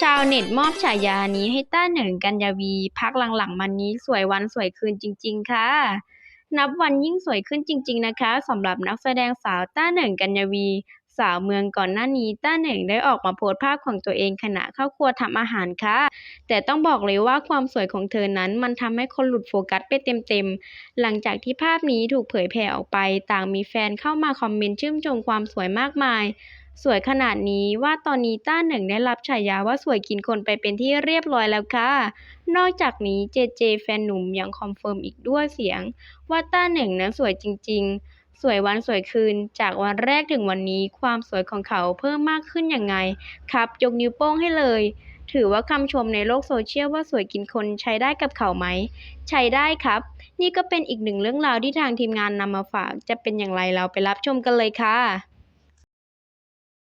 ชาวเน็ตมอบฉายานี้ให้ต้าเหนิงกัญญาวีพักหลังๆมานี้สวยวันสวยคืนจริง ๆ ค่ะ นับวันยิ่งสวยขึ้นจริง ๆ นะคะสำหรับนักแสดงสาวต้าเหนิงกัญญาวี สาวเมืองก่อนหน้านี้ต้าเหนิงได้ออกมาโพสต์ภาพของตัวเองขณะเข้าครัวทำอาหารค่ะ แต่ต้องบอกเลยว่าความสวยของเธอนั้นมันทำให้คนหลุดโฟกัสไปเต็มๆ หลังจากที่ภาพนี้ถูกเผยแพร่ออกไป ต่างมีแฟนเข้ามาคอมเมนต์ชื่นชมความสวยมากมาย สวยขนาดนี้ว่าตอนนี้ต้าเหนิงได้รับฉายาว่าสวยกินคนไปเป็นที่เรียบร้อยแล้วค่ะ นอกจากนี้เจเจแฟนหนุ่มยังคอนเฟิร์มอีกด้วยเสียง ว่าต้าเหนิงนั้นสวยจริง ๆ สวยวันสวยคืน จากวันแรกถึงวันนี้ความสวยของเขาเพิ่มมากขึ้นยังไง ครับ ยกนิ้วโป้งให้เลย ถือว่าคำชมในโลกโซเชียลว่าสวยกินคนใช้ได้กับเขาไหม ใช้ได้ครับ นี่ก็เป็นอีกหนึ่งเรื่องราวที่ทางทีมงานนำมาฝาก จะเป็นอย่างไรเราไปรับชมกันเลยค่ะ